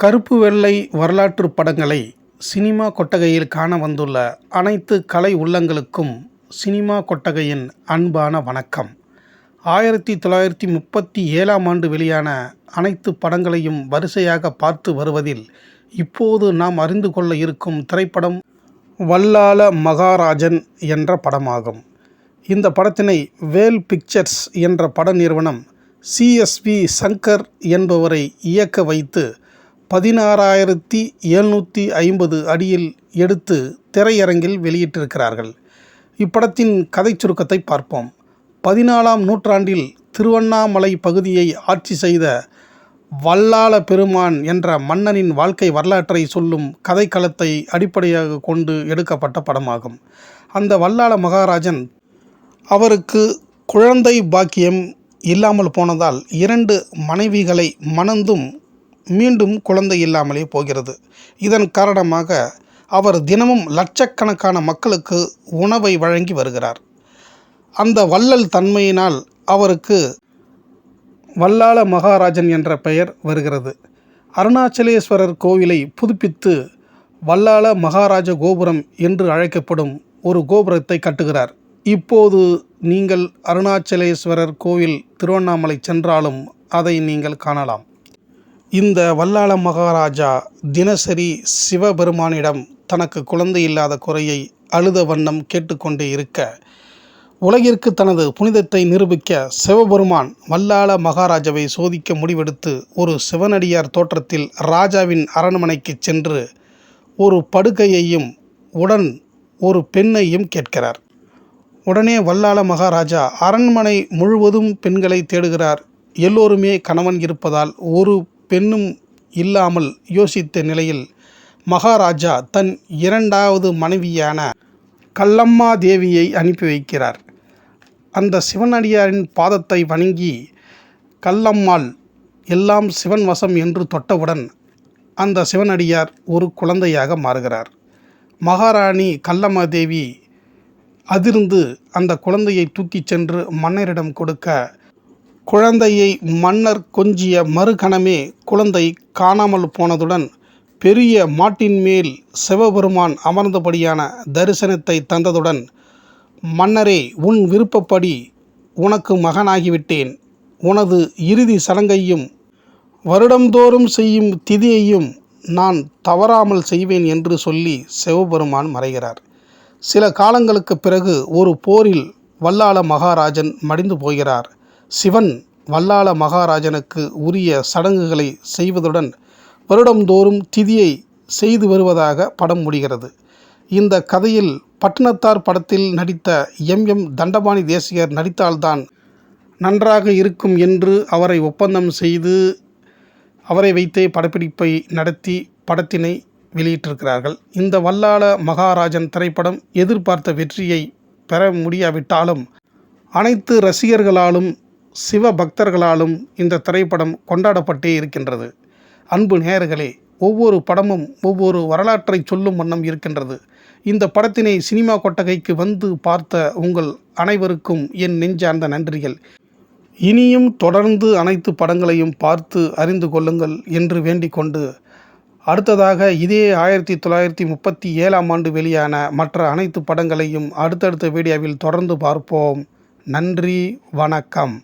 கருப்பு வெள்ளை வரலாற்று படங்களை சினிமா கொட்டகையில் காண வந்துள்ள அனைத்து கலை உள்ளங்களுக்கும் சினிமா கொட்டகையின் அன்பான வணக்கம். ஆயிரத்தி தொள்ளாயிரத்தி முப்பத்தி ஏழாம் ஆண்டு வெளியான அனைத்து படங்களையும் வரிசையாக பார்த்து வருவதில் இப்போது நாம் அறிந்து கொள்ள இருக்கும் திரைப்படம் வல்லால மகாராஜன் என்ற படமாகும். இந்த படத்தினை வேல் பிக்சர்ஸ் என்ற பட நிறுவனம் சிஎஸ்வி சங்கர் என்பவரை இயக்க வைத்து பதினாறாயிரத்தி எழுநூற்றி ஐம்பது அடியில் எடுத்து திரையரங்கில் வெளியிட்டிருக்கிறார்கள். இப்படத்தின் கதை சுருக்கத்தை பார்ப்போம். பதினாலாம் நூற்றாண்டில் திருவண்ணாமலை பகுதியை ஆட்சி செய்த வல்லாள பெருமான் என்ற மன்னனின் வாழ்க்கை வரலாற்றை சொல்லும் கதைக்களத்தை அடிப்படையாக கொண்டு எடுக்கப்பட்ட படமாகும். அந்த வல்லாள மகாராஜன் அவருக்கு குழந்தை பாக்கியம் இல்லாமல் போனதால் இரண்டு மனைவிகளை மணந்தும் மீண்டும் குழந்தை இல்லாமலே போகிறது. இதன் காரணமாக அவர் தினமும் லட்சக்கணக்கான மக்களுக்கு உணவை வழங்கி வருகிறார். அந்த வள்ளல் தன்மையினால் அவருக்கு வல்லாள மகாராஜன் என்ற பெயர் வருகிறது. அருணாச்சலேஸ்வரர் கோவிலை புதுப்பித்து வல்லாள மகாராஜ கோபுரம் என்று அழைக்கப்படும் ஒரு கோபுரத்தை கட்டுகிறார். இப்போது நீங்கள் அருணாச்சலேஸ்வரர் கோவில் திருவண்ணாமலை சென்றாலும் அதை நீங்கள் காணலாம். இந்த வல்லாள மகாராஜா தினசரி சிவபெருமானிடம் தனக்கு குழந்தை இல்லாத குறையை அழுத வண்ணம் கேட்டுக்கொண்டே இருக்க உலகிற்கு தனது புனிதத்தை நிரூபிக்க சிவபெருமான் வல்லாள மகாராஜாவை சோதிக்க முடிவெடுத்து ஒரு சிவனடியார் தோற்றத்தில் ராஜாவின் அரண்மனைக்கு சென்று ஒரு படுக்கையையும் உடன் ஒரு பெண்ணையும் கேட்கிறார். உடனே வல்லாள மகாராஜா அரண்மனை முழுவதும் பெண்களை தேடுகிறார். எல்லோருமே கணவன் இருப்பதால் ஒரு பெண்ணும் இல்லாமல் யோசித்த நிலையில் மகாராஜா தன் இரண்டாவது மனைவியான கல்லம்மா தேவியை அனுப்பி வைக்கிறார். அந்த சிவனடியாரின் பாதத்தை வணங்கி கல்லம்மாள் எல்லாம் சிவன் வசம் என்று தொட்டவுடன் அந்த சிவனடியார் ஒரு குழந்தையாக மாறுகிறார். மகாராணி கல்லம்மா தேவி அதிர்ந்து அந்த குழந்தையை தூக்கிச் சென்று மன்னரிடம் கொடுக்க குழந்தையை மன்னர் கொஞ்சிய மறுகணமே குழந்தை காணாமல் போனதுடன் பெரிய மாட்டின் மேல் சிவபெருமான் அமர்ந்தபடியான தரிசனத்தை தந்ததுடன் மன்னரே உன் விருப்பப்படி உனக்கு மகனாகிவிட்டேன். உனது இறுதி சடங்கையும் வருடந்தோறும் செய்யும் திதியையும் நான் தவறாமல் செய்வேன் என்று சொல்லி சிவபெருமான் மறைகிறார். சில காலங்களுக்கு பிறகு ஒரு போரில் வல்லாள மகாராஜன் மடிந்து போகிறார். சிவன் வல்லாள மகாராஜனுக்கு உரிய சடங்குகளை செய்வதுடன் வருடந்தோறும் திதியை செய்து வருவதாக படம் முடிகிறது. இந்த கதையில் பட்டினத்தார் படத்தில் நடித்த எம். எம். தண்டபாணி தேசிகர் நடித்தால்தான் நன்றாக இருக்கும் என்று அவரை ஒப்பந்தம் செய்து அவரை வைத்தே படப்பிடிப்பை நடத்தி படத்தினை வெளியிட்டிருக்கிறார்கள். இந்த வல்லாள மகாராஜன் திரைப்படம் எதிர்பார்த்த வெற்றியை பெற முடியாவிட்டாலும் அனைத்து ரசிகர்களாலும் சிவ பக்தர்களாலும் இந்த திரைப்படம் கொண்டாடப்பட்டே இருக்கின்றது. அன்பு நேயர்களே ஒவ்வொரு படமும் ஒவ்வொரு வரலாற்றை சொல்லும் வண்ணம் இருக்கின்றது. இந்த படத்தினை சினிமா கொட்டகைக்கு வந்து பார்த்த உங்கள் அனைவருக்கும் என் நெஞ்சார்ந்த நன்றிகள். இனியும் தொடர்ந்து அனைத்து படங்களையும் பார்த்து அறிந்து கொள்ளுங்கள் என்று வேண்டிக் கொண்டு அடுத்ததாக இதே ஆயிரத்தி தொள்ளாயிரத்தி முப்பத்தி ஏழாம் ஆண்டு வெளியான மற்ற அனைத்து படங்களையும் அடுத்தடுத்த வீடியோவில் தொடர்ந்து பார்ப்போம். நன்றி வணக்கம்.